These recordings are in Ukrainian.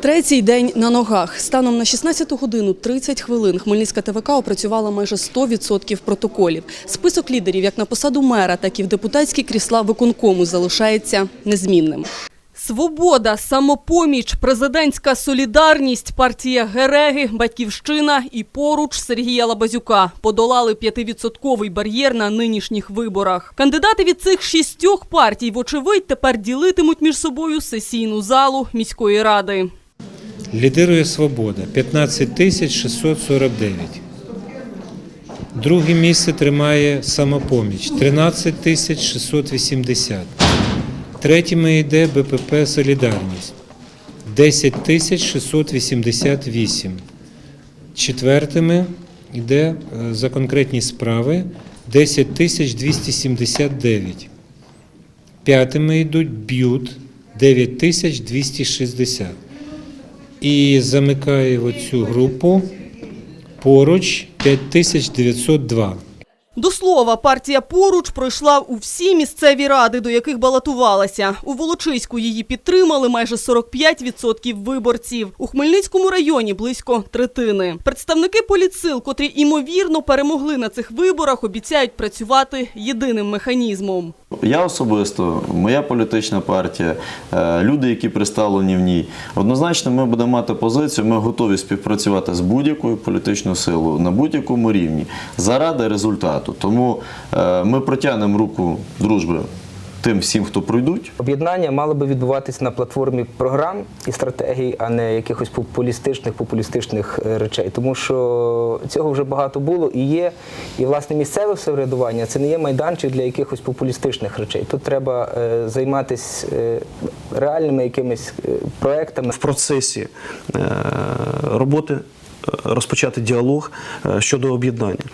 Третій день на ногах. Станом на 16 годину 30 хвилин Хмельницька ТВК опрацювала майже 100% протоколів. Список лідерів як на посаду мера, так і в депутатські крісла виконкому залишається незмінним. Свобода, самопоміч, президентська солідарність, партія Гереги, Батьківщина і поруч Сергія Лабазюка подолали п'ятивідсотковий бар'єр на нинішніх виборах. Кандидати від цих шістьох партій, вочевидь, тепер ділитимуть між собою сесійну залу міської ради. Лідирує Свобода 15 тисяч 649. Друге місце тримає самопоміч 13 тисяч 680. Третім йде БПП Солідарність 10 тисяч 688. Четвертими йде е, за конкретні справи 10 тисяч 279. П'ятими йдуть б'ют 9 тисяч 260. І замикає оцю групу поруч 5902. До слова, партія поруч пройшла у всі місцеві ради, до яких балотувалася. У Волочиську її підтримали майже 45% виборців. У Хмельницькому районі близько третини. Представники політсил, котрі імовірно перемогли на цих виборах, обіцяють працювати єдиним механізмом. Я особисто, моя політична партія, е, люди, які представлені в ній, однозначно ми будемо мати позицію. Ми готові співпрацювати з будь-якою політичною силою на будь-якому рівні заради результату. Тому е, ми протягнемо руку дружби тим всім, хто пройдуть. Об'єднання мало би відбуватись на платформі програм і стратегій, а не якихось популістичних популістичних е, речей. Тому що цього вже багато було і є. І власне місцеве самоврядування це не є майданчик для якихось популістичних речей. Тут треба е, займатися е, реальними якимись е, проектами. в процесі е, роботи розпочати діалог е, щодо об'єднання.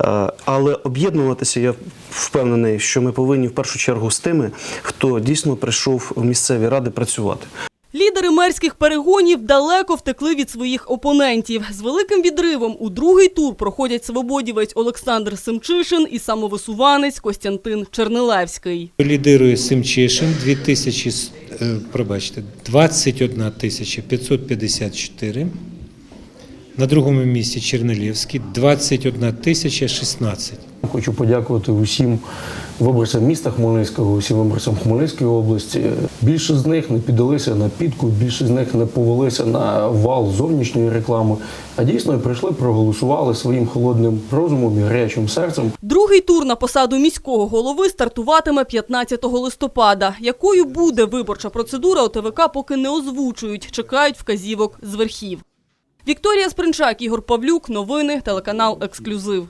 Е, Але об'єднуватися я впевнений, що ми повинні в першу чергу з тими, хто дійсно прийшов в місцеві ради працювати. Лідери мерських перегонів далеко втекли від своїх опонентів. З великим відривом у другий тур проходять свободівець Олександр Семчишин і самовисуванець Костянтин Чернилевський. Лідирує Семчишин 2000, е, пробачте, 21 тисяча 554. На другому місці Чернелівський 21 тисяча 16. Хочу подякувати усім виборцям міста Хмельницького, усім виборцям Хмельницької області. Більше з них не піддалися на підку, більше з них не повелися на вал зовнішньої реклами, а дійсно прийшли, проголосували своїм холодним розумом і гарячим серцем. Другий тур на посаду міського голови стартуватиме 15 листопада. Якою буде виборча процедура ОТВК поки не озвучують, чекають вказівок з верхів. Вікторія Спринчак, Ігор Павлюк, новини, телеканал Ексклюзив.